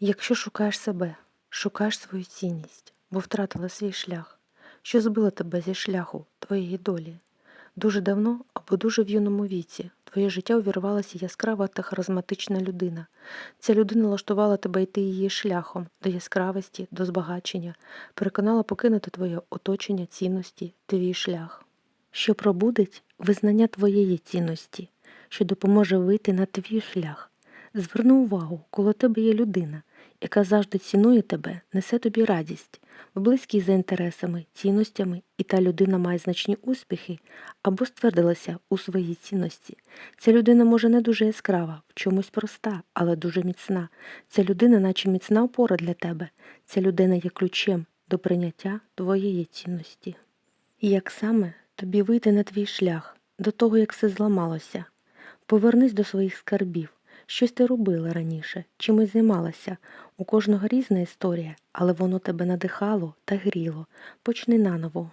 Якщо шукаєш себе, шукаєш свою цінність, бо втратила свій шлях, що збило тебе зі шляху твоєї долі. Дуже давно або дуже в юному віці твоє життя увірвалася яскрава та харизматична людина. Ця людина влаштувала тебе йти її шляхом до яскравості, до збагачення, переконала покинути твоє оточення цінності, твій шлях. Що пробудить визнання твоєї цінності, що допоможе вийти на твій шлях. Зверни увагу, коло тебе є людина, яка завжди цінує тебе, несе тобі радість, ви близькі за інтересами, цінностями, і та людина має значні успіхи або ствердилася у своїй цінності. Ця людина може не дуже яскрава, в чомусь проста, але дуже міцна. Ця людина, наче міцна опора для тебе. Ця людина є ключем до прийняття твоєї цінності. І як саме тобі вийти на твій шлях, до того, як все зламалося? Повернись до своїх скарбів. Щось ти робила раніше, чимось займалася. У кожного різна історія, але воно тебе надихало та гріло. Почни наново.